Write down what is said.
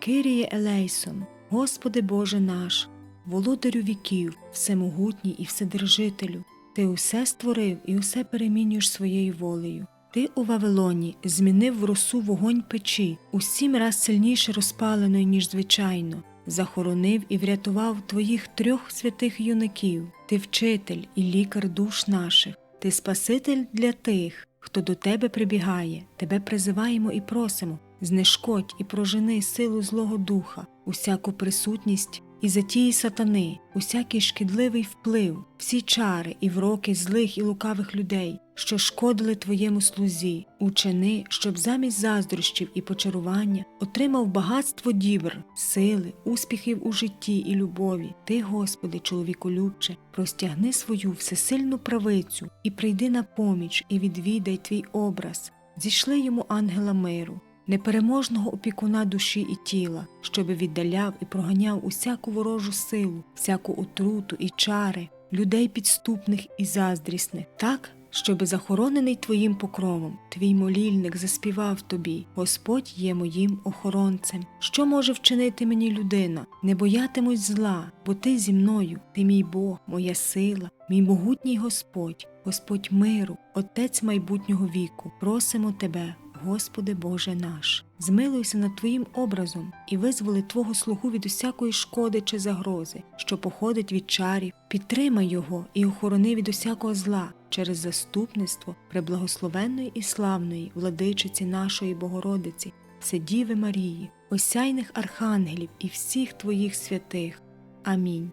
Киріє Елейсон, Господи Боже наш, володарю віків, всемогутній і вседержителю, Ти усе створив і усе перемінюєш своєю волею. Ти у Вавилоні змінив в росу вогонь печі, у сім раз сильніше розпаленої, ніж звичайно, захоронив і врятував твоїх трьох святих юнаків. Ти вчитель і лікар душ наших, ти Спаситель для тих, хто до тебе прибігає, тебе призиваємо і просимо, знешкодь і прожени силу Злого Духа, усяку присутність і затії сатани, усякий шкідливий вплив, всі чари і вроки злих і лукавих людей, що шкодили твоєму слузі, учини, щоб замість заздрощів і почарування отримав багатство дібр, сили, успіхів у житті і любові. Ти, Господи, чоловіколюбче, простягни свою всесильну правицю і прийди на поміч, і відвідай твій образ, зійшли йому ангела миру непереможного опікуна душі і тіла, щоби віддаляв і проганяв усяку ворожу силу, всяку отруту і чари, людей підступних і заздрісних, так, щоби захоронений твоїм покровом, твій молільник заспівав тобі, Господь є моїм охоронцем. Що може вчинити мені людина? Не боятимусь зла, бо ти зі мною, ти мій Бог, моя сила, мій могутній Господь, Господь миру, Отець майбутнього віку, просимо тебе. Господи Боже наш, змилуйся над Твоїм образом і визволи Твого слугу від усякої шкоди чи загрози, що походить від чарів, підтримай його і охорони від усякого зла через заступництво преблагословенної і славної владичиці нашої Богородиці, Вседіви Марії, осяйних архангелів і всіх Твоїх святих. Амінь.